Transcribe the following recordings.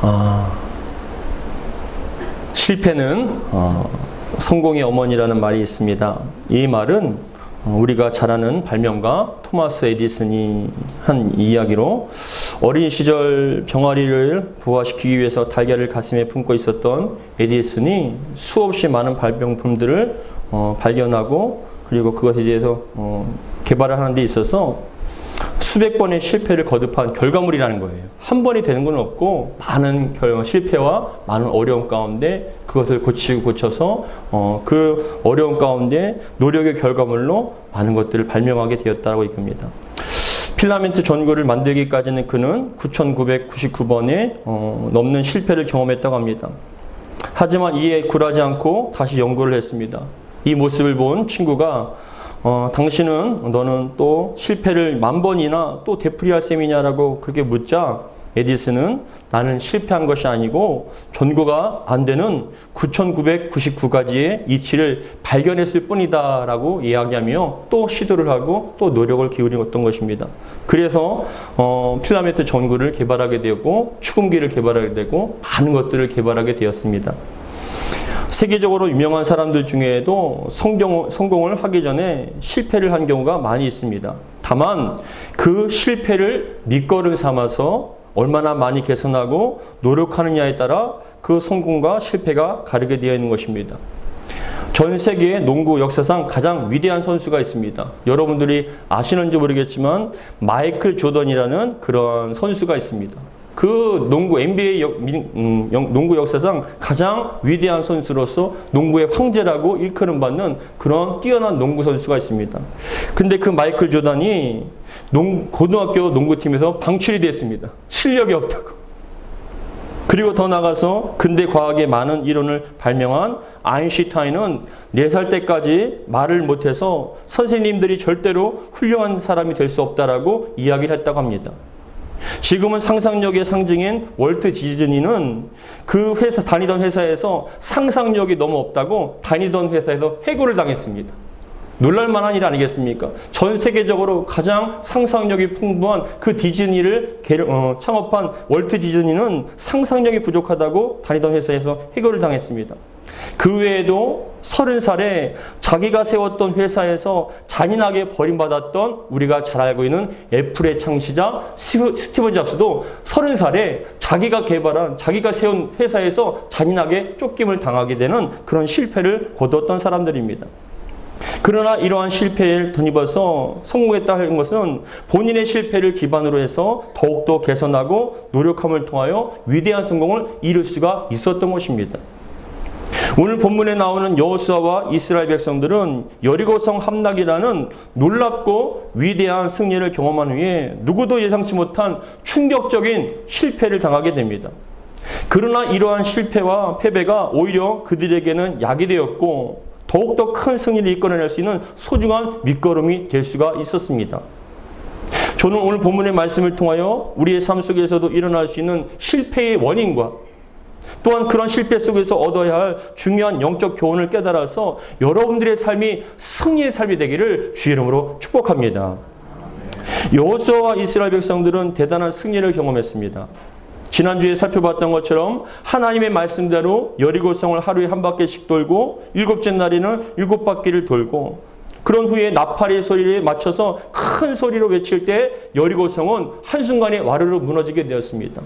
아, 실패는 어, 성공의 어머니라는 말이 있습니다. 이 말은 어, 우리가 잘 아는 발명가 토마스 에디슨이 한 이야기로 어린 시절 병아리를 부화시키기 위해서 달걀을 가슴에 품고 있었던 에디슨이 수없이 많은 발명품들을 어, 발견하고 그리고 그것에 대해서 어, 개발을 하는 데 있어서 수백 번의 실패를 거듭한 결과물이라는 거예요. 한 번이 되는 건 없고 많은 결, 실패와 많은 어려움 가운데 그것을 고치고 고쳐서 어, 그 어려움 가운데 노력의 결과물로 많은 것들을 발명하게 되었다고 얘기합니다. 필라멘트 전구를 만들기까지는 그는 9,999번의 어, 넘는 실패를 경험했다고 합니다. 하지만 이에 굴하지 않고 다시 연구를 했습니다. 이 모습을 본 친구가 어, 당신은 너는 또 실패를 만 번이나 또 되풀이할 셈이냐라고 그렇게 묻자 에디슨은 나는 실패한 것이 아니고 전구가 안 되는 9,999가지의 이치를 발견했을 뿐이다 라고 이야기하며 또 시도를 하고 또 노력을 기울였던 것입니다. 그래서 어, 필라멘트 전구를 개발하게 되었고 축음기를 개발하게 되고 많은 것들을 개발하게 되었습니다. 세계적으로 유명한 사람들 중에도 성경, 성공을 하기 전에 실패를 한 경우가 많이 있습니다. 다만 그 실패를 밑거름 삼아서 얼마나 많이 개선하고 노력하느냐에 따라 그 성공과 실패가 가르게 되어 있는 것입니다. 전 세계 농구 역사상 가장 위대한 선수가 있습니다. 여러분들이 아시는지 모르겠지만 마이클 조던이라는 그런 선수가 있습니다. 그 농구 NBA 역, 음, 농구 역사상 가장 위대한 선수로서 농구의 황제라고 일컬음 받는 그런 뛰어난 농구 선수가 있습니다. 근데 그 마이클 조단이 농, 고등학교 농구팀에서 방출이 됐습니다. 실력이 없다고. 그리고 더 나가서 근대 과학의 많은 이론을 발명한 아인슈타인은 4살 때까지 말을 못해서 선생님들이 절대로 훌륭한 사람이 될 수 없다라고 이야기를 했다고 합니다. 지금은 상상력의 상징인 월트 디즈니는 그 회사 다니던 회사에서 상상력이 너무 없다고 다니던 회사에서 해고를 당했습니다. 놀랄만한 일 아니겠습니까? 전 세계적으로 가장 상상력이 풍부한 그 디즈니를 어, 창업한 월트 디즈니는 상상력이 부족하다고 다니던 회사에서 해고를 당했습니다. 그 외에도 서른 살에 자기가 세웠던 회사에서 잔인하게 버림받았던 우리가 잘 알고 있는 애플의 창시자 스티븐 잡스도 서른 살에 자기가 개발한 자기가 세운 회사에서 잔인하게 쫓김을 당하게 되는 그런 실패를 거두었던 사람들입니다. 그러나 이러한 실패를 덧입어서 성공했다는 것은 본인의 실패를 기반으로 해서 더욱더 개선하고 노력함을 통하여 위대한 성공을 이룰 수가 있었던 것입니다. 오늘 본문에 나오는 여호수아와 이스라엘 백성들은 여리고성 함락이라는 놀랍고 위대한 승리를 경험한 후에 누구도 예상치 못한 충격적인 실패를 당하게 됩니다. 그러나 이러한 실패와 패배가 오히려 그들에게는 약이 되었고 더욱더 큰 승리를 이끌어낼 수 있는 소중한 밑거름이 될 수가 있었습니다. 저는 오늘 본문의 말씀을 통하여 우리의 삶 속에서도 일어날 수 있는 실패의 원인과 또한 그런 실패 속에서 얻어야 할 중요한 영적 교훈을 깨달아서 여러분들의 삶이 승리의 삶이 되기를 주의 이름으로 축복합니다. 여호수아와 이스라엘 백성들은 대단한 승리를 경험했습니다. 지난주에 살펴봤던 것처럼 하나님의 말씀대로 여리고성을 하루에 한 바퀴씩 돌고 일곱째 날에는 일곱 바퀴를 돌고 그런 후에 나팔의 소리에 맞춰서 큰 소리로 외칠 때 여리고성은 한순간에 와르르 무너지게 되었습니다.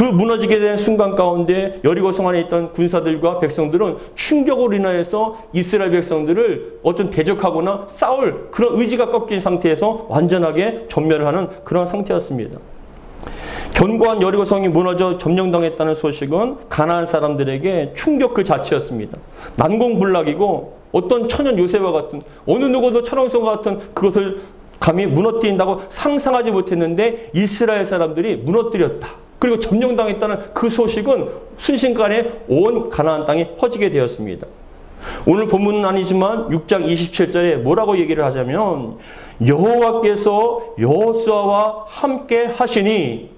그 무너지게 된 순간 가운데 여리고 성 안에 있던 군사들과 백성들은 충격으로 인하여서 이스라엘 백성들을 어떤 대적하거나 싸울 그런 의지가 꺾인 상태에서 완전하게 전멸하는 그런 상태였습니다. 견고한 여리고성이 무너져 점령당했다는 소식은 가나안 사람들에게 충격 그 자체였습니다. 난공불락이고 어떤 천연 요새와 같은 어느 누구도 천왕성과 같은 그것을 감히 무너뜨린다고 상상하지 못했는데 이스라엘 사람들이 무너뜨렸다. 그리고 점령당했다는 그 소식은 순식간에 온 가나안 땅에 퍼지게 되었습니다. 오늘 본문은 아니지만 6장 27절에 뭐라고 얘기를 하자면 여호와께서 여호수아와 함께 하시니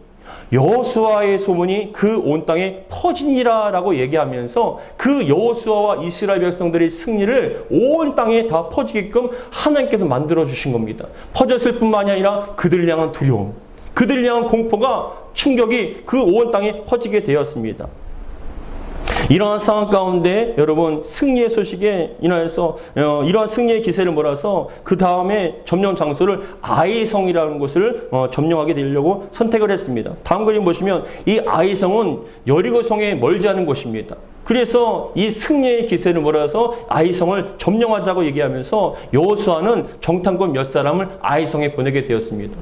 여호수아의 소문이 그 온 땅에 퍼지니라라고 얘기하면서 그 여호수아와 이스라엘 백성들의 승리를 온 땅에 다 퍼지게끔 하나님께서 만들어 주신 겁니다. 퍼졌을 뿐만이 아니라 그들을 향한 두려움, 그들을 향한 공포가 충격이 그온 땅에 퍼지게 되었습니다. 이러한 상황 가운데 여러분 승리의 소식에 인하여서 어, 이러한 승리의 기세를 몰아서 그 다음에 점령 장소를 아이성이라는 곳을 어, 점령하게 되려고 선택을 했습니다. 다음 그림 보시면 이 아이성은 여리고성에 멀지 않은 곳입니다. 그래서 이 승리의 기세를 몰아서 아이성을 점령하자고 얘기하면서 여호수아는 정탐꾼 몇 사람을 아이성에 보내게 되었습니다.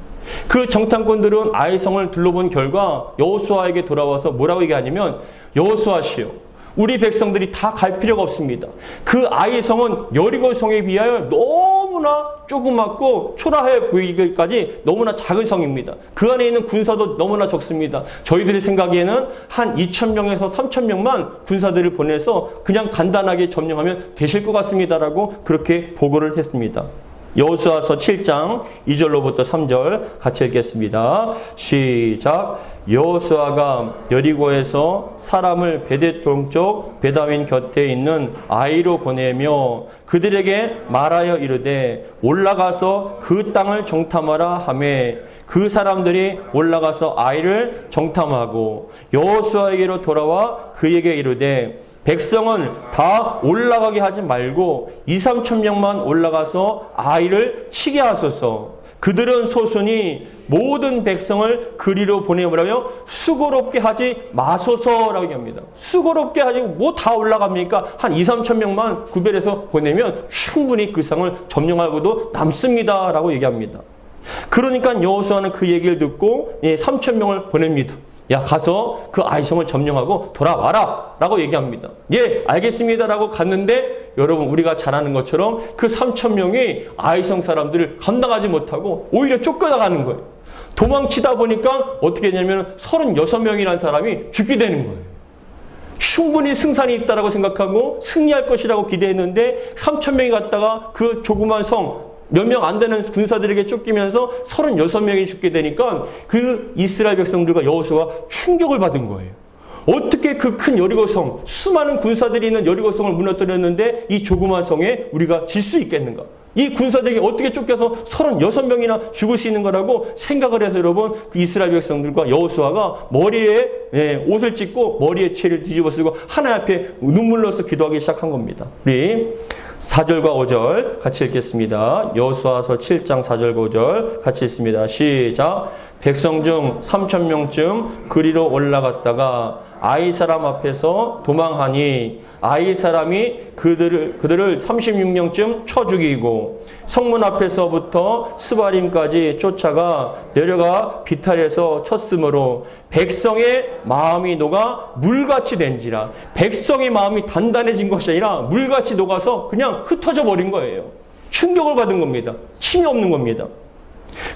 그 정탐꾼들은 아이성을 둘러본 결과 여호수아에게 돌아와서 뭐라고 얘기하냐면 여호수아시여 우리 백성들이 다 갈 필요가 없습니다. 그 아이 성은 여리고 성에 비하여 너무나 조그맣고 초라해 보이기까지 너무나 작은 성입니다. 그 안에 있는 군사도 너무나 적습니다. 저희들의 생각에는 한 2,000명에서 3,000명만 군사들을 보내서 그냥 간단하게 점령하면 되실 것 같습니다라고 그렇게 보고를 했습니다. 여호수아서 7장 2절로부터 3절 같이 읽겠습니다. 시작. 여호수아가 여리고에서 사람을 베데 동쪽 베다윈 곁에 있는 아이로 보내며 그들에게 말하여 이르되 올라가서 그 땅을 정탐하라 하매 그 사람들이 올라가서 아이를 정탐하고 여호수아에게로 돌아와 그에게 이르되 백성은 다 올라가게 하지 말고 2, 3천 명만 올라가서 아이를 치게 하소서. 그들은 소순이 모든 백성을 그리로 보내버려요. 수고롭게 하지 마소서라고 얘기합니다. 수고롭게 하지 뭐 다 올라갑니까? 한 2, 3천 명만 구별해서 보내면 충분히 그 상을 점령하고도 남습니다라고 얘기합니다. 그러니까 여호수아는 그 얘기를 듣고 예, 3천 명을 보냅니다. 야 가서 그 아이성을 점령하고 돌아와라 라고 얘기합니다. 예 알겠습니다 라고 갔는데 여러분 우리가 잘 아는 것처럼 그 3천 명이 아이성 사람들을 감당하지 못하고 오히려 쫓겨나가는 거예요. 도망치다 보니까 어떻게 했냐면 36명이라는 사람이 죽게 되는 거예요. 충분히 승산이 있다라고 생각하고 승리할 것이라고 기대했는데 3천 명이 갔다가 그 조그만 성 몇 명 안 되는 군사들에게 쫓기면서 36명이 죽게 되니까 그 이스라엘 백성들과 여호수가 충격을 받은 거예요. 어떻게 그 큰 여리고성, 수많은 군사들이 있는 여리고성을 무너뜨렸는데 이 조그만 성에 우리가 질 수 있겠는가? 이 군사들에게 어떻게 쫓겨서 36명이나 죽을 수 있는 거라고 생각을 해서 여러분 그 이스라엘 백성들과 여호수아가 머리에 예, 옷을 찢고 머리에 채를 뒤집어 쓰고 하나 앞에 눈물로서 기도하기 시작한 겁니다. 우리 4절과 5절 같이 읽겠습니다. 여호수아서 7장 4절과 5절 같이 읽습니다. 시작. 백성 중 3천 명쯤 그리로 올라갔다가 아이 사람 앞에서 도망하니 아이 사람이 그들을 그들을 36명쯤 쳐 죽이고 성문 앞에서부터 스바림까지 쫓아가 내려가 비탈에서 쳤으므로 백성의 마음이 녹아 물같이 된지라 백성의 마음이 단단해진 것이 아니라 물같이 녹아서 그냥 흩어져 버린 거예요. 충격을 받은 겁니다. 침이 없는 겁니다.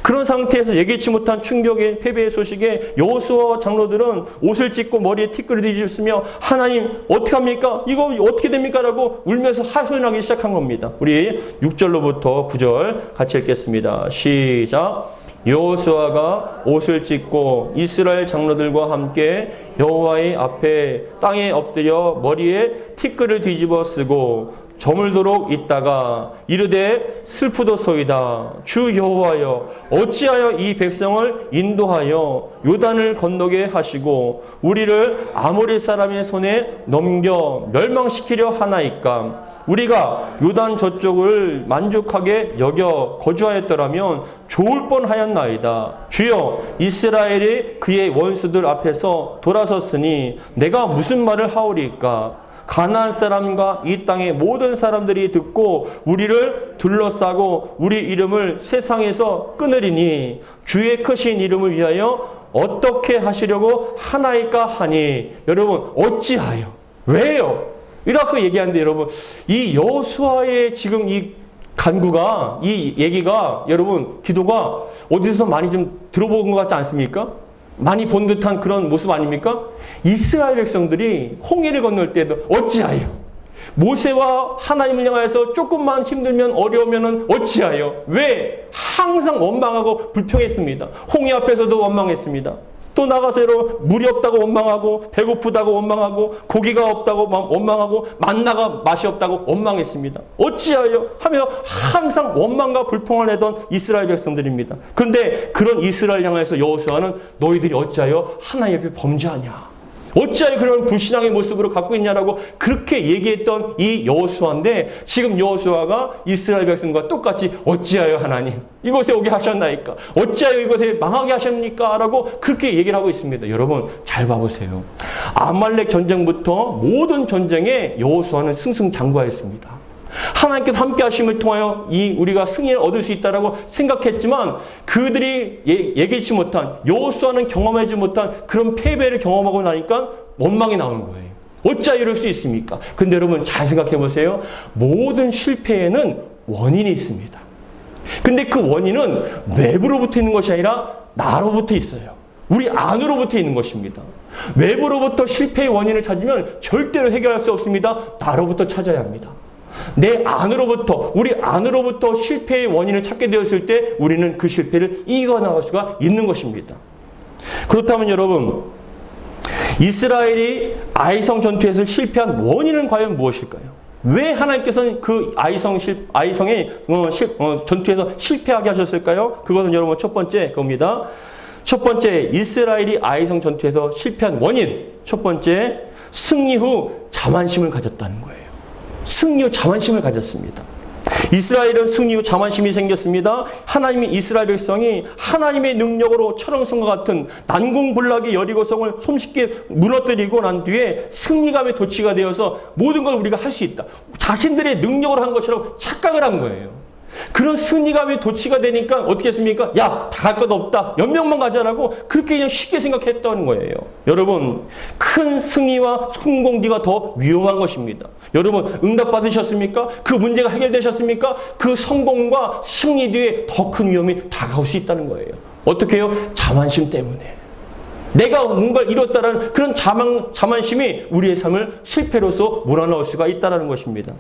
그런 상태에서 예기치 못한 충격의 패배의 소식에 여호수아와 장로들은 옷을 찢고 머리에 티끌을 뒤집으며 하나님 어떻게 합니까? 이거 어떻게 됩니까? 라고 울면서 하소연하기 시작한 겁니다. 우리 6절로부터 9절 같이 읽겠습니다. 시작. 여호수아가 옷을 찢고 이스라엘 장로들과 함께 여호와의 앞에 땅에 엎드려 머리에 티끌을 뒤집어 쓰고 저물도록 있다가 이르되 슬프도소이다. 주 여호와여 어찌하여 이 백성을 인도하여 요단을 건너게 하시고 우리를 아모리 사람의 손에 넘겨 멸망시키려 하나이까? 우리가 요단 저쪽을 만족하게 여겨 거주하였더라면 좋을 뻔하였나이다. 주여 이스라엘이 그의 원수들 앞에서 돌아섰으니 내가 무슨 말을 하오리까 가나안 사람과 이 땅의 모든 사람들이 듣고 우리를 둘러싸고 우리 이름을 세상에서 끊으리니 주의 크신 이름을 위하여 어떻게 하시려고 하나이까 하니 여러분 어찌하여 왜요? 이렇게 얘기하는데 여러분 이 여호수아의 지금 이 간구가 이 얘기가 여러분 기도가 어디서 많이 좀 들어본 것 같지 않습니까? 많이 본 듯한 그런 모습 아닙니까? 이스라엘 백성들이 홍해를 건널 때도 어찌하여 모세와 하나님을 향하여서 조금만 힘들면 어려우면 어찌하여 왜 항상 원망하고 불평했습니다. 홍해 앞에서도 원망했습니다. 또 나가서 여러분 물이 없다고 원망하고 배고프다고 원망하고 고기가 없다고 막 원망하고 만나가 맛이 없다고 원망했습니다. 어찌하여 하며 항상 원망과 불평을 하던 이스라엘 백성들입니다. 그런데 그런 이스라엘 향해서 여호수아는 너희들이 어찌하여 하나님 앞에 범죄하냐? 어찌하여 그런 불신앙의 모습으로 갖고 있냐라고 그렇게 얘기했던 이 여호수아인데 지금 여호수아가 이스라엘 백성과 똑같이 어찌하여 하나님 이곳에 오게 하셨나이까? 어찌하여 이곳에 망하게 하셨니까 라고 그렇게 얘기를 하고 있습니다. 여러분 잘 봐보세요. 아말렉 전쟁부터 모든 전쟁에 여호수아는 승승장구하였습니다 하나님께서 함께 하심을 통하여 이 우리가 승리를 얻을 수 있다라고 생각했지만 그들이 예, 얘기치 못한 여호수아는 경험하지 못한 그런 패배를 경험하고 나니까 원망이 나오는 거예요. 어찌 이럴 수 있습니까? 근데 여러분 잘 생각해 보세요. 모든 실패에는 원인이 있습니다. 근데 그 원인은 외부로부터 있는 것이 아니라 나로부터 있어요. 우리 안으로부터 있는 것입니다. 외부로부터 실패의 원인을 찾으면 절대로 해결할 수 없습니다. 나로부터 찾아야 합니다. 내 안으로부터 우리 안으로부터 실패의 원인을 찾게 되었을 때 우리는 그 실패를 이겨 나갈 수가 있는 것입니다. 그렇다면 여러분 이스라엘이 아이성 전투에서 실패한 원인은 과연 무엇일까요? 왜 하나님께서는 그 아이성 실 아이성의 어, 실, 어, 전투에서 실패하게 하셨을까요? 그것은 여러분 첫 번째 겁니다. 첫 번째 이스라엘이 아이성 전투에서 실패한 원인 첫 번째 승리 후 자만심을 가졌다는 거예요. 승리 후 자만심을 가졌습니다. 이스라엘은 승리 후 자만심이 생겼습니다. 하나님이 이스라엘 백성이 하나님의 능력으로 철옹성과 같은 난공불락의 여리고성을 손쉽게 무너뜨리고 난 뒤에 승리감에 도취가 되어서 모든 걸 우리가 할 수 있다. 자신들의 능력으로 한 것이라고 착각을 한 거예요. 그런 승리감에 도취가 되니까 어떻게 했습니까? 야, 다 갈 것 없다. 연명만 가자라고 그렇게 그냥 쉽게 생각했던 거예요. 여러분, 큰 승리와 성공기가 더 위험한 것입니다. 여러분, 응답 받으셨습니까? 그 문제가 해결되셨습니까? 그 성공과 승리 뒤에 더 큰 위험이 다가올 수 있다는 거예요. 어떻게 해요? 자만심 때문에. 내가 뭔가를 이뤘다는 그런 자만, 자만심이 우리의 삶을 실패로서 몰아넣을 수가 있다는 것입니다.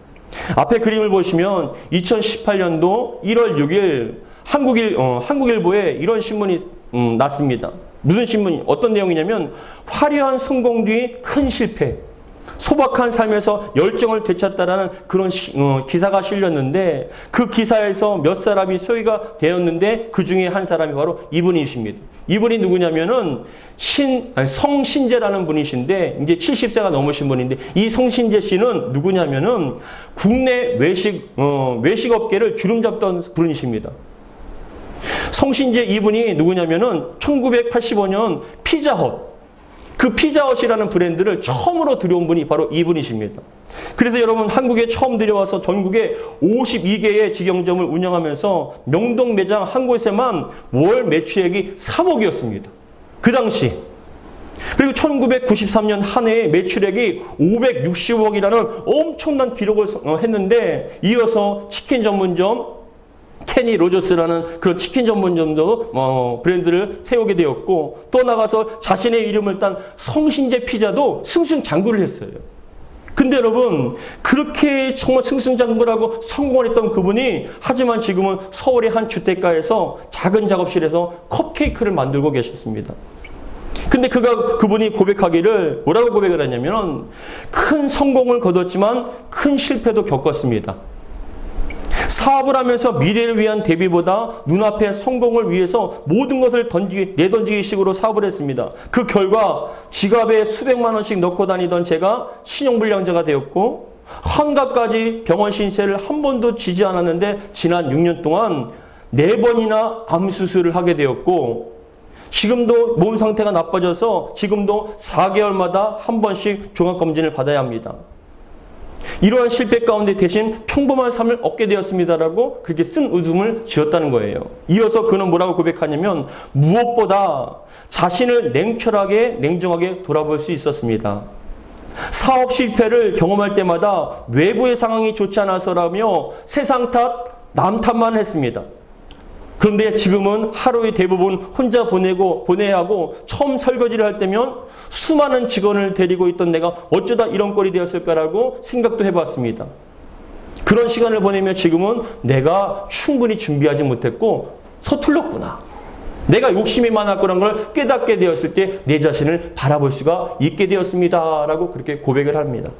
앞에 그림을 보시면 2018년도 1월 6일 한국일, 어, 한국일보에 이런 신문이 음, 났습니다. 무슨 신문이, 어떤 내용이냐면 화려한 성공 뒤 큰 실패. 소박한 삶에서 열정을 되찾다라는 그런 시, 어, 기사가 실렸는데 그 기사에서 몇 사람이 소유가 되었는데 그 중에 한 사람이 바로 이분이십니다. 이분이 누구냐면은 신 아니, 성신재라는 분이신데 이제 70세가 넘으신 분인데 이 성신재 씨는 누구냐면은 국내 외식 어, 외식 업계를 주름 잡던 분이십니다. 성신재 이분이 누구냐면은 1985년 피자헛 그 피자헛이라는 브랜드를 처음으로 들여온 분이 바로 이분이십니다. 그래서 여러분 한국에 처음 들여와서 전국에 52개의 직영점을 운영하면서 명동 매장 한 곳에만 월 매출액이 3억이었습니다. 그 당시. 그리고 1993년 한 해에 매출액이 560억이라는 엄청난 기록을 어, 했는데 이어서 치킨 전문점 케니 로저스라는 그런 치킨 전문점도 어, 브랜드를 세우게 되었고 또 나가서 자신의 이름을 딴 성신제 피자도 승승장구를 했어요. 근데 여러분 그렇게 정말 승승장구라고 성공을 했던 그분이 하지만 지금은 서울의 한 주택가에서 작은 작업실에서 컵케이크를 만들고 계셨습니다. 근데 그가 그분이 고백하기를 뭐라고 고백을 했냐면 큰 성공을 거뒀지만 큰 실패도 겪었습니다. 사업을 하면서 미래를 위한 대비보다 눈앞의 성공을 위해서 모든 것을 던지기, 내던지기 식으로 사업을 했습니다. 그 결과 지갑에 수백만 원씩 넣고 다니던 제가 신용불량자가 되었고 환갑까지 병원 신세를 한 번도 지지 않았는데 지난 6년 동안 네 번이나 암 수술을 하게 되었고 지금도 몸 상태가 나빠져서 지금도 4개월마다 한 번씩 종합검진을 받아야 합니다. 이러한 실패 가운데 대신 평범한 삶을 얻게 되었습니다라고 그렇게 쓴 웃음을 지었다는 거예요. 이어서 그는 뭐라고 고백하냐면 무엇보다 자신을 냉철하게 냉정하게 돌아볼 수 있었습니다. 사업 실패를 경험할 때마다 외부의 상황이 좋지 않아서라며 세상 탓, 남 탓만 했습니다. 그런데 지금은 하루의 대부분 혼자 보내고 보내야 하고 처음 설거지를 할 때면 수많은 직원을 데리고 있던 내가 어쩌다 이런 꼴이 되었을까라고 생각도 해봤습니다. 그런 시간을 보내며 지금은 내가 충분히 준비하지 못했고 서툴렀구나. 내가 욕심이 많았구나 걸 깨닫게 되었을 때 내 자신을 바라볼 수가 있게 되었습니다. 라고 그렇게 고백을 합니다.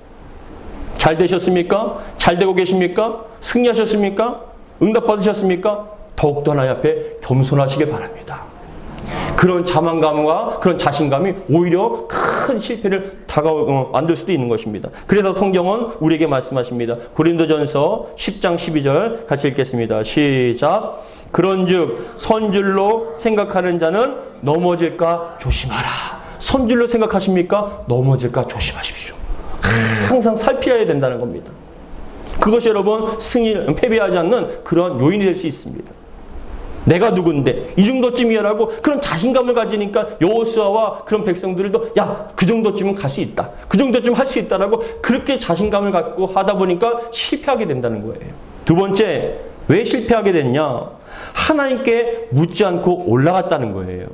잘 되셨습니까? 잘 되고 계십니까? 승리하셨습니까? 응답 받으셨습니까? 더욱더 하나님 앞에 겸손하시길 바랍니다. 그런 자만감과 그런 자신감이 오히려 큰 실패를 다가오, 어, 만들 수도 있는 것입니다. 그래서 성경은 우리에게 말씀하십니다. 고린도전서 10장 12절 같이 읽겠습니다. 시작. 그런즉 선줄로 생각하는 자는 넘어질까 조심하라. 선줄로 생각하십니까? 넘어질까 조심하십시오. 항상 살피어야 된다는 겁니다. 그것이 여러분 승리, 패배하지 않는 그런 요인이 될 수 있습니다. 내가 누군데? 이 정도쯤이야라고 그런 자신감을 가지니까 여호수아와 그런 백성들도 야 그 정도쯤은 갈 수 있다. 그 정도쯤 할 수 있다라고 그렇게 자신감을 갖고 하다 보니까 실패하게 된다는 거예요. 두 번째 왜 실패하게 됐냐? 하나님께 묻지 않고 올라갔다는 거예요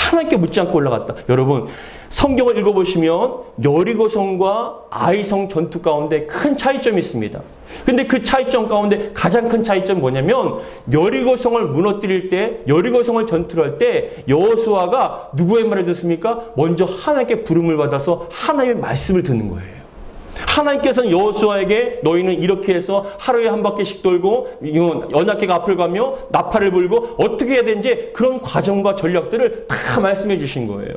하나님께 묻지 않고 올라갔다 여러분 성경을 읽어보시면 여리고성과 아이성 전투 가운데 큰 차이점이 있습니다 근데 그 차이점 가운데 가장 큰 차이점이 뭐냐면 여리고성을 무너뜨릴 때 여리고성을 전투를 할 때 여호수아가 누구의 말을 듣습니까? 먼저 하나님께 부름을 받아서 하나님의 말씀을 듣는 거예요. 하나님께서는 여호수아에게 너희는 이렇게 해서 하루에 한 바퀴씩 돌고 연약해가 앞을 가며 나팔을 불고 어떻게 해야 되는지 그런 과정과 전략들을 다 말씀해 주신 거예요.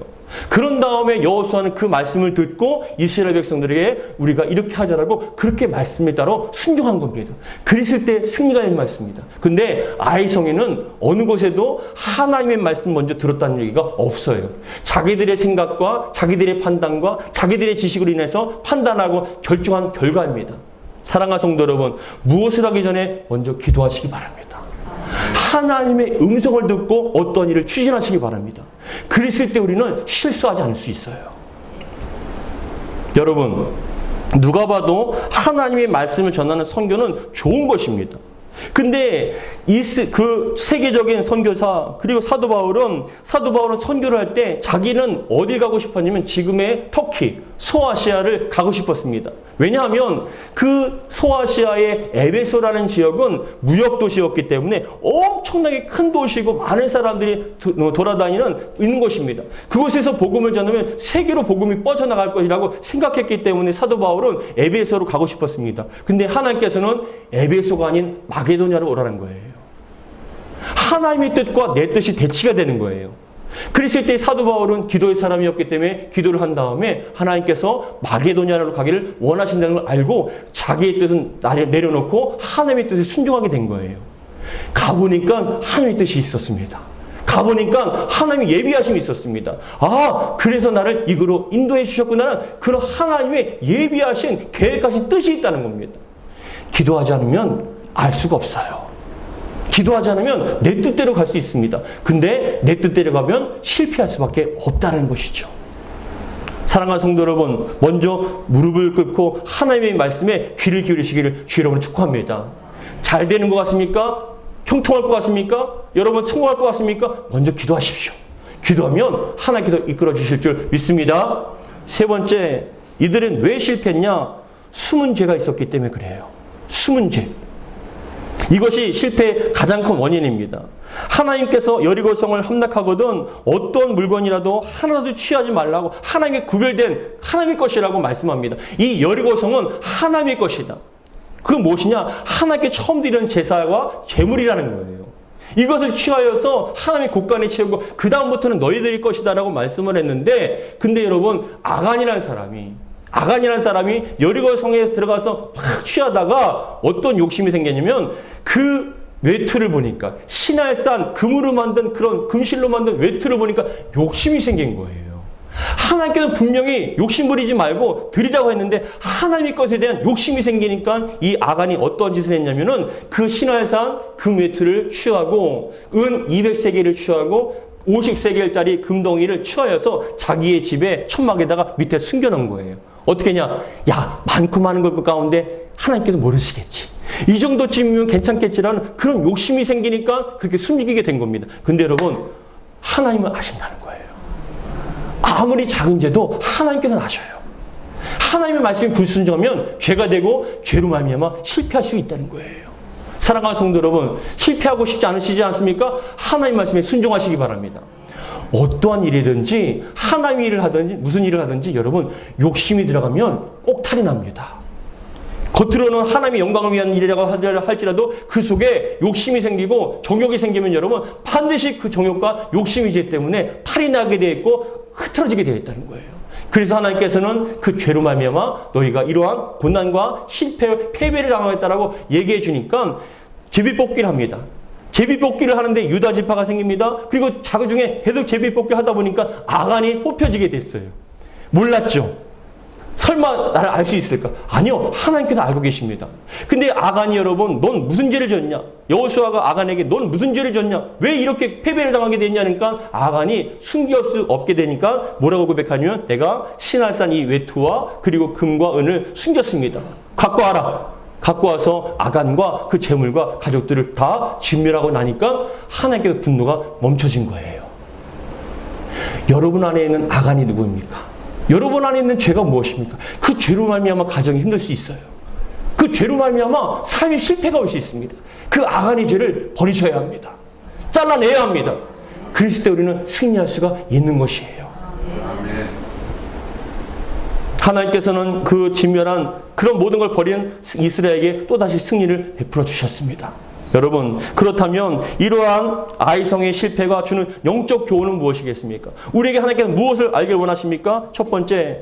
그런 다음에 여호수아는 그 말씀을 듣고 이스라엘 백성들에게 우리가 이렇게 하자라고 그렇게 말씀에 따라 순종한 겁니다. 그랬을 때 승리가 있는 말씀입니다. 근데 아이성에는 어느 곳에도 하나님의 말씀 먼저 들었다는 얘기가 없어요. 자기들의 생각과 자기들의 판단과 자기들의 지식으로 인해서 판단하고 결정한 결과입니다. 사랑하는 성도 여러분, 무엇을 하기 전에 먼저 기도하시기 바랍니다. 하나님의 음성을 듣고 어떤 일을 추진하시기 바랍니다. 그랬을 때 우리는 실수하지 않을 수 있어요. 여러분, 누가 봐도 하나님의 말씀을 전하는 선교는 좋은 것입니다. 근데 이스 그 세계적인 선교사 그리고 사도 바울은 사도 바울은 선교를 할 때 자기는 어딜 가고 싶었냐면 지금의 터키 소아시아를 가고 싶었습니다. 왜냐하면 그 소아시아의 에베소라는 지역은 무역 도시였기 때문에 엄청나게 큰 도시고 많은 사람들이 도, 돌아다니는 있는 곳입니다. 그곳에서 복음을 전하면 세계로 복음이 뻗어나갈 것이라고 생각했기 때문에 사도 바울은 에베소로 가고 싶었습니다. 근데 하나님께서는 에베소가 아닌 마게도냐로 오라는 거예요. 하나님의 뜻과 내 뜻이 대치가 되는 거예요. 그랬을 때 사도 바울은 기도의 사람이었기 때문에 기도를 한 다음에 하나님께서 마게도냐로 가기를 원하신다는 걸 알고 자기의 뜻은 내려놓고 하나님의 뜻에 순종하게 된 거예요. 가보니까 하나님의 뜻이 있었습니다. 가보니까 하나님의 예비하심이 있었습니다. 아, 그래서 나를 이거로 인도해 주셨구나는 그런 하나님의 예비하신 계획하신 뜻이 있다는 겁니다. 기도하지 않으면 알 수가 없어요. 기도하지 않으면 내 뜻대로 갈 수 있습니다. 근데 내 뜻대로 가면 실패할 수밖에 없다는 것이죠. 사랑하는 성도 여러분, 먼저 무릎을 꿇고 하나님의 말씀에 귀를 기울이시기를 주 여러분 축하합니다. 잘 되는 것 같습니까? 형통할 것 같습니까? 여러분 성공할 것 같습니까? 먼저 기도하십시오. 기도하면 하나님께서 이끌어 주실 줄 믿습니다. 세 번째, 이들은 왜 실패했냐? 숨은 죄가 있었기 때문에 그래요. 숨은 죄. 이것이 실패의 가장 큰 원인입니다. 하나님께서 여리고성을 함락하거든 어떤 물건이라도 하나도 취하지 말라고 하나님께 구별된 하나님의 것이라고 말씀합니다. 이 여리고성은 하나님의 것이다. 그 무엇이냐? 하나님께 처음 드리는 제사와 제물이라는 거예요. 이것을 취하여서 하나님의 곳간에 채우고 그 다음부터는 너희들의 것이다라고 말씀을 했는데 근데 여러분 아간이라는 사람이 아간이라는 사람이 여리고 성에 들어가서 확 취하다가 어떤 욕심이 생겼냐면 그 외투를 보니까 신할 산 금으로 만든 그런 금실로 만든 외투를 보니까 욕심이 생긴 거예요. 하나님께서 분명히 욕심 부리지 말고 드리라고 했는데 하나님의 것에 대한 욕심이 생기니까 이 아간이 어떤 짓을 했냐면은 그 신할 산 금 외투를 취하고 은 200세계를 취하고 50세겔짜리 금덩이를 취하여서 자기의 집에 천막에다가 밑에 숨겨놓은 거예요. 어떻게 했냐? 야, 많고 많은 것 가운데 하나님께서 모르시겠지. 이 정도쯤이면 괜찮겠지라는 그런 욕심이 생기니까 그렇게 숨기게 된 겁니다. 근데 여러분, 하나님은 아신다는 거예요. 아무리 작은 죄도 하나님께서는 아셔요. 하나님의 말씀이 불순종하면 죄가 되고 죄로 말미암아 실패할 수 있다는 거예요. 사랑하는 성도 여러분, 실패하고 싶지 않으시지 않습니까? 하나님 말씀에 순종하시기 바랍니다. 어떠한 일이든지 하나님 일을 하든지 무슨 일을 하든지 여러분 욕심이 들어가면 꼭 탈이 납니다. 겉으로는 하나님의 영광을 위한 일이라고 할지라도 그 속에 욕심이 생기고 정욕이 생기면 여러분 반드시 그 정욕과 욕심이 있기 때문에 탈이 나게 되어 있고 흐트러지게 되어 있다는 거예요. 그래서 하나님께서는 그 죄로 말미암아 너희가 이러한 고난과 실패, 패배를 당하겠다라고 얘기해 주니까 제비 뽑기를 합니다. 제비뽑기를 하는데 유다 지파가 생깁니다. 그리고 자그 중에 계속 제비뽑기를 하다 보니까 아간이 뽑혀지게 됐어요. 몰랐죠. 설마 나를 알 수 있을까? 아니요. 하나님께서 알고 계십니다. 근데 아간이 여러분, 넌 무슨 죄를 졌냐? 여호수아가 아간에게 넌 무슨 죄를 졌냐? 왜 이렇게 패배를 당하게 됐냐니까 아간이 숨길 수 없게 되니까 뭐라고 고백하냐면 내가 신할산 이 외투와 그리고 금과 은을 숨겼습니다. 갖고 와라. 갖고 와서 아간과 그 재물과 가족들을 다 진멸하고 나니까 하나님께서 분노가 멈춰진 거예요. 여러분 안에 있는 아간이 누구입니까? 여러분 안에 있는 죄가 무엇입니까? 그 죄로 말미암아 가정이 힘들 수 있어요. 그 죄로 말미암아 삶의 실패가 올 수 있습니다. 그 아간의 죄를 버리셔야 합니다. 잘라내야 합니다. 그랬을 때 우리는 승리할 수가 있는 것이에요. 하나님께서는 그 진멸한 그런 모든 걸 버린 이스라엘에게 또다시 승리를 베풀어 주셨습니다. 여러분, 그렇다면 이러한 아이성의 실패가 주는 영적 교훈은 무엇이겠습니까? 우리에게 하나님께서 무엇을 알길 원하십니까? 첫 번째,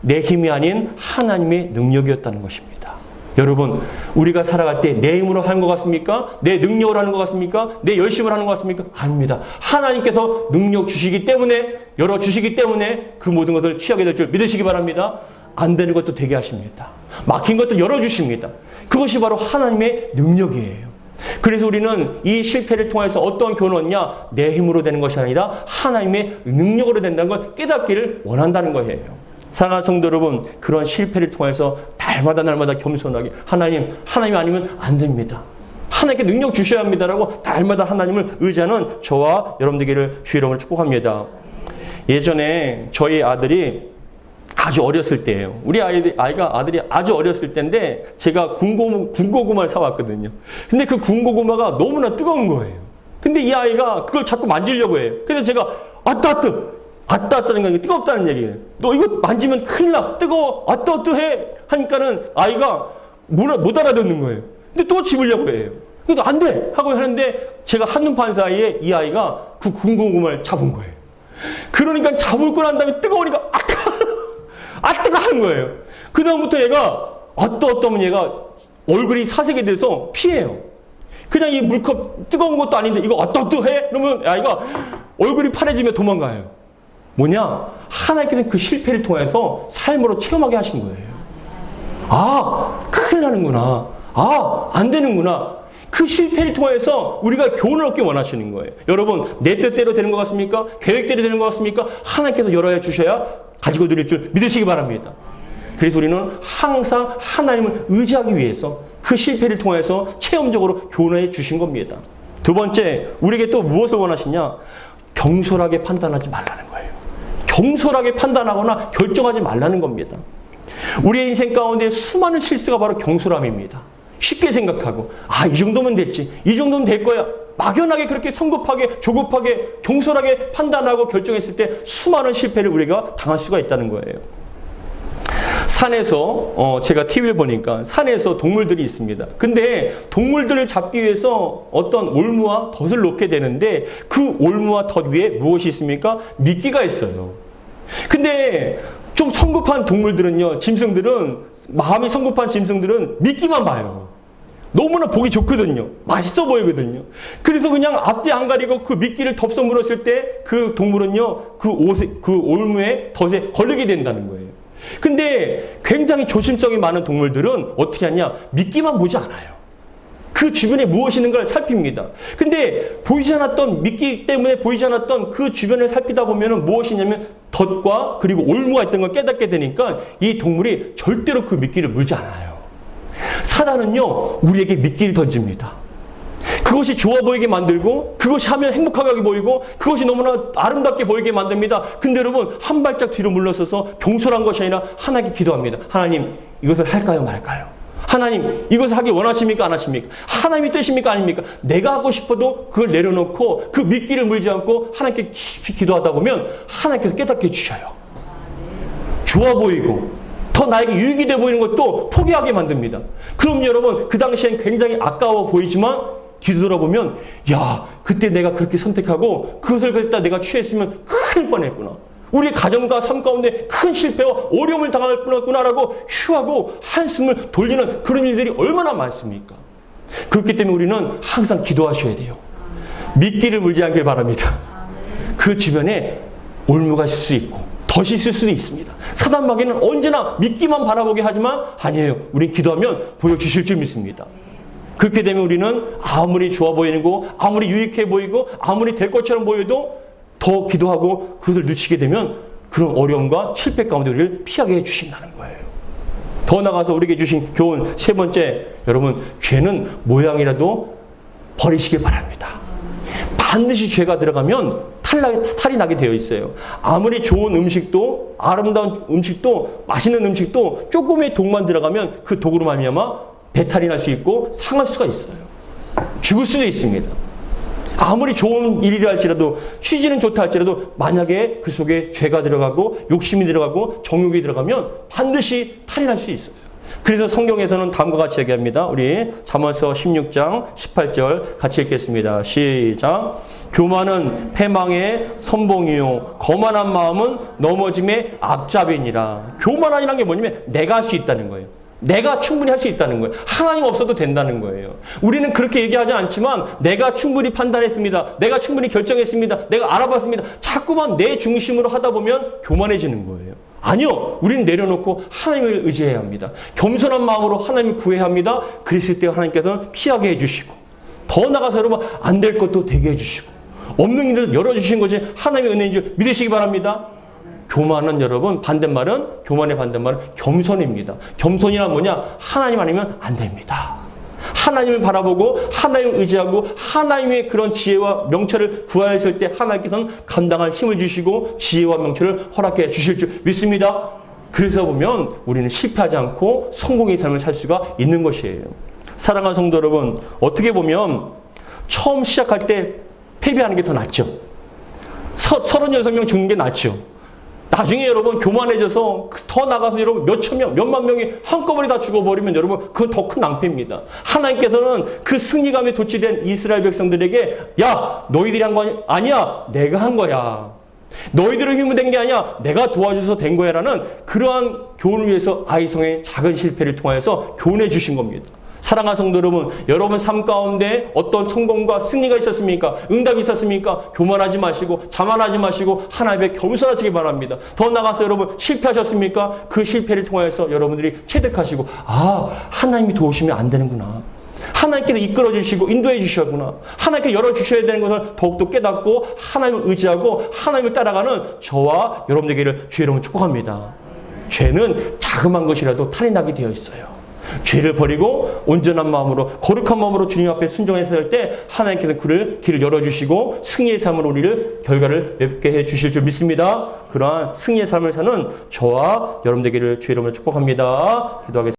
내 힘이 아닌 하나님의 능력이었다는 것입니다. 여러분, 우리가 살아갈 때 내 힘으로 하는 것 같습니까? 내 능력으로 하는 것 같습니까? 내 열심으로 하는 것 같습니까? 아닙니다. 하나님께서 능력 주시기 때문에, 열어 주시기 때문에 그 모든 것을 취하게 될 줄 믿으시기 바랍니다. 안 되는 것도 되게 하십니다. 막힌 것도 열어 주십니다. 그것이 바로 하나님의 능력이에요. 그래서 우리는 이 실패를 통해서 어떤 교훈을 얻냐? 내 힘으로 되는 것이 아니라 하나님의 능력으로 된다는 걸 깨닫기를 원한다는 거예요. 사랑하는 성도 여러분, 그런 실패를 통해서 날마다 날마다 겸손하게 하나님, 하나님 아니면 안 됩니다. 하나님께 능력 주셔야 합니다라고 날마다 하나님을 의지하는 저와 여러분들에게 주 이름을 축복합니다. 예전에 저희 아들이 아주 어렸을 때예요. 우리 아이, 아이가 아들이 아주 어렸을 때인데 제가 군고, 군고구마를 사왔거든요. 근데 그 군고구마가 너무나 뜨거운 거예요. 근데 이 아이가 그걸 자꾸 만지려고 해요. 그래서 제가 아따 아따 아따 아따는 게 뜨겁다는 얘기예요. 너 이거 만지면 큰일 나. 뜨거워. 아따 아따 해. 하니까는 아이가 못, 못 알아듣는 거예요. 근데 또 집으려고 해요. 그래도 안 돼! 하고 하는데 제가 한눈판 사이에 이 아이가 그 군고구마를 잡은 거예요. 그러니까 잡을 거난 다음에 뜨거우니까 아따! 아 뜨거 하는 거예요. 그 다음부터 얘가 아따 어떠면 얘가 얼굴이 사색이 돼서 피해요. 그냥 이 물컵 뜨거운 것도 아닌데 이거 아따 어떠 해? 그러면 아이가 얼굴이 파래지며 도망가요. 뭐냐? 하나님께서 그 실패를 통해서 삶으로 체험하게 하신 거예요. 아, 큰일 나는구나. 아, 안 되는구나. 그 실패를 통해서 우리가 교훈을 얻기 원하시는 거예요. 여러분, 내 뜻대로 되는 것 같습니까? 계획대로 되는 것 같습니까? 하나님께서 열어야 주셔야 가지고 드릴 줄 믿으시기 바랍니다. 그래서 우리는 항상 하나님을 의지하기 위해서 그 실패를 통해서 체험적으로 교훈해 주신 겁니다. 두 번째, 우리에게 또 무엇을 원하시냐? 경솔하게 판단하지 말라는 거예요. 경솔하게 판단하거나 결정하지 말라는 겁니다. 우리의 인생 가운데 수많은 실수가 바로 경솔함입니다. 쉽게 생각하고, 아, 이 정도면 됐지. 이 정도면 될 거야. 막연하게 그렇게 성급하게, 조급하게, 경솔하게 판단하고 결정했을 때 수많은 실패를 우리가 당할 수가 있다는 거예요. 산에서, 어, 제가 TV를 보니까 산에서 동물들이 있습니다. 근데 동물들을 잡기 위해서 어떤 올무와 덫을 놓게 되는데 그 올무와 덫 위에 무엇이 있습니까? 미끼가 있어요. 근데 좀 성급한 동물들은요, 짐승들은, 마음이 성급한 짐승들은 미끼만 봐요. 너무나 보기 좋거든요. 맛있어 보이거든요. 그래서 그냥 앞뒤 안 가리고 그 미끼를 덥석 물었을 때 그 동물은요, 그 옷에, 그 올무에 덫에 걸리게 된다는 거예요. 근데 굉장히 조심성이 많은 동물들은 어떻게 하냐? 미끼만 보지 않아요. 그 주변에 무엇이 있는 걸 살핍니다. 근데 보이지 않았던 미끼 때문에 보이지 않았던 그 주변을 살피다 보면은 무엇이냐면 덫과 그리고 올무가 있던 걸 깨닫게 되니까 이 동물이 절대로 그 미끼를 물지 않아요. 사단은요, 우리에게 미끼를 던집니다. 그것이 좋아 보이게 만들고, 그것이 하면 행복하게 보이고, 그것이 너무나 아름답게 보이게 만듭니다. 근데 여러분, 한 발짝 뒤로 물러서서 경솔한 것이 아니라 하나님께 기도합니다. 하나님, 이것을 할까요, 말까요? 하나님 이것을 하기 원하십니까 안 하십니까? 하나님이 뜻입니까 아닙니까? 내가 하고 싶어도 그걸 내려놓고 그 믿기를 물지 않고 하나님께 깊이 기도하다 보면 하나님께서 깨닫게 해주셔요. 좋아 보이고 더 나에게 유익이 돼 보이는 것도 포기하게 만듭니다. 그럼 여러분 그 당시엔 굉장히 아까워 보이지만 뒤돌아보면 야 그때 내가 그렇게 선택하고 그것을 그랬다 내가 취했으면 큰일 뻔했구나. 우리 가정과 삶 가운데 큰 실패와 어려움을 당할 뻔했구나라고 휴하고 한숨을 돌리는 그런 일들이 얼마나 많습니까? 그렇기 때문에 우리는 항상 기도하셔야 돼요. 미끼를 물지 않길 바랍니다. 그 주변에 올무가 있을 수 있고 덫이 있을 수도 있습니다. 사단 마귀는 언제나 믿기만 바라보게 하지만 아니에요. 우리 기도하면 보여주실 줄 믿습니다. 그렇게 되면 우리는 아무리 좋아 보이는 거, 아무리 유익해 보이고, 아무리 될 것처럼 보여도 더 기도하고 그것을 늦추게 되면 그런 어려움과 실패 가운데 우리를 피하게 해주신다는 거예요. 더 나가서 우리에게 주신 교훈 세 번째, 여러분, 죄는 모양이라도 버리시길 바랍니다. 반드시 죄가 들어가면 탈락, 탈이 나게 되어 있어요. 아무리 좋은 음식도, 아름다운 음식도, 맛있는 음식도 조금의 독만 들어가면 그 독으로 말미암아 배탈이 날 수 있고 상할 수가 있어요. 죽을 수도 있습니다. 아무리 좋은 일이라 할지라도 취지는 좋다 할지라도 만약에 그 속에 죄가 들어가고 욕심이 들어가고 정욕이 들어가면 반드시 탈이 날 수 있어요. 그래서 성경에서는 다음과 같이 얘기합니다. 우리 잠언서 16장 18절 같이 읽겠습니다. 시작. 교만은 패망의 선봉이요 거만한 마음은 넘어짐의 앞잡이니라. 교만이라는 게 뭐냐면 내가 할 수 있다는 거예요. 내가 충분히 할 수 있다는 거예요. 하나님 없어도 된다는 거예요. 우리는 그렇게 얘기하지 않지만 내가 충분히 판단했습니다. 내가 충분히 결정했습니다. 내가 알아봤습니다. 자꾸만 내 중심으로 하다 보면 교만해지는 거예요. 아니요. 우리는 내려놓고 하나님을 의지해야 합니다. 겸손한 마음으로 하나님을 구해야 합니다. 그랬을 때 하나님께서는 피하게 해주시고 더 나가서 여러분 안 될 것도 되게 해주시고 없는 일을 열어주신 것이 하나님의 은혜인 줄 믿으시기 바랍니다. 교만은 여러분 반대말은 교만의 반대말은 겸손입니다. 겸손이란 뭐냐? 하나님 아니면 안 됩니다. 하나님을 바라보고 하나님을 의지하고 하나님의 그런 지혜와 명철을 구하였을 때 하나님께서는 감당할 힘을 주시고 지혜와 명철을 허락해 주실 줄 믿습니다. 그래서 보면 우리는 실패하지 않고 성공의 삶을 살 수가 있는 것이에요. 사랑하는 성도 여러분, 어떻게 보면 처음 시작할 때 패배하는 게 더 낫죠. 서, 36명 죽는 게 낫죠. 나중에 여러분 교만해져서 더 나가서 여러분 몇천 명, 몇만 명이 한꺼번에 다 죽어버리면 여러분 그건 더 큰 낭패입니다. 하나님께서는 그 승리감에 도취된 이스라엘 백성들에게 야 너희들이 한 거 아니야 내가 한 거야. 너희들의 힘으로 된게 아니야 내가 도와줘서 된 거야라는 그러한 교훈을 위해서 아이성의 작은 실패를 통하여서 교훈해 주신 겁니다. 사랑하는 성도 여러분, 여러분 삶 가운데 어떤 성공과 승리가 있었습니까? 응답이 있었습니까? 교만하지 마시고 자만하지 마시고 하나님의 겸손하시기 바랍니다. 더 나가서 여러분 실패하셨습니까? 그 실패를 통해서 여러분들이 체득하시고 아 하나님이 도우시면 안 되는구나. 하나님께서 이끌어 주시고 인도해 주셨구나. 하나님께 열어 주셔야 되는 것을 더욱더 깨닫고 하나님을 의지하고 하나님을 따라가는 저와 여러분들에게를 주의 이름으로 축복합니다. 죄는 자그만 것이라도 탈이 나게 되어 있어요. 죄를 버리고 온전한 마음으로 거룩한 마음으로 주님 앞에 순종했을 때 하나님께서 그를 길을 열어주시고 승리의 삶으로 우리를 결과를 맺게 해 주실 줄 믿습니다. 그러한 승리의 삶을 사는 저와 여러분들에게를 주의 이름으로 축복합니다. 기도하겠습니다.